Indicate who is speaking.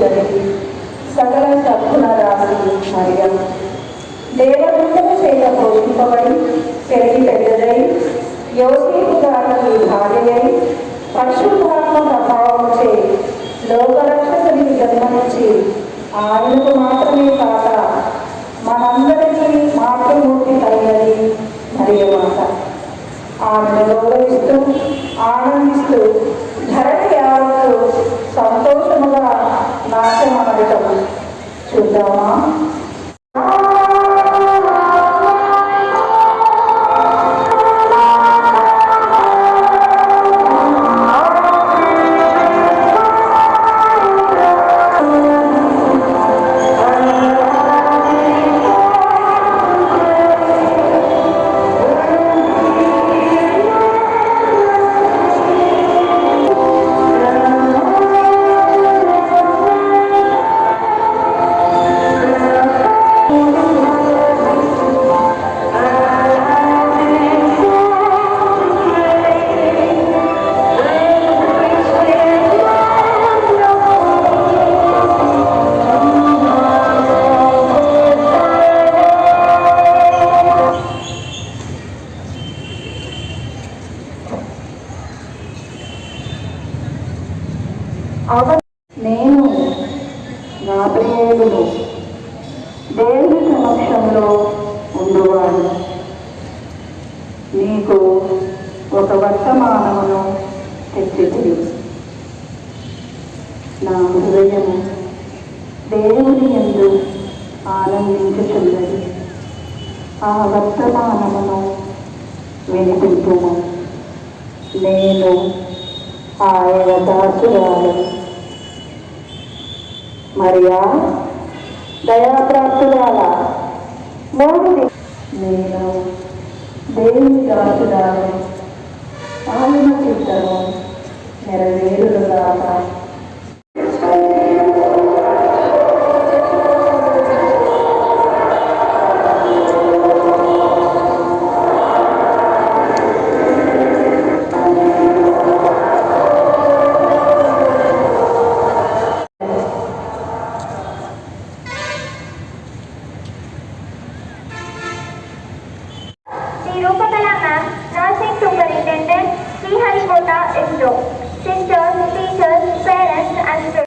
Speaker 1: కనిపించడానికి సకల సద్గుణ రాశి మరియం. దేవదూతల చేత పోషింపబడి పెరిగి పెద్దదై యోసేపు గారికి భార్యయై పరిశుద్ధాత్మ ప్రభావముచే లోకరక్షకునికి జన్మనిచ్చి ఆయనకు మాత్రమే కాక మనందరికీ మాతృమూర్తి కలిగినది మరియమాత ఆమెను గౌరవిస్తూ ఆనందిస్తూ ధర నాశనమడటం చూద్దామా? అవ నేను గాబ్రియేలును దేవుని సమక్షంలో ఉండువాడు. నీకు ఒక వర్తమానమును తెచ్చితివి. నా హృదయము దేవుని ఎందు ఆనందించుచున్నది. ఆ వర్తమానమును వినిపింపుము. నేను ఆయన దాసురాలు మరియా దయాప్రాప్తురాల మూడు నేను దేవుని దాసురాలు ఆయన చిత్తము నెరవేరు 就先将。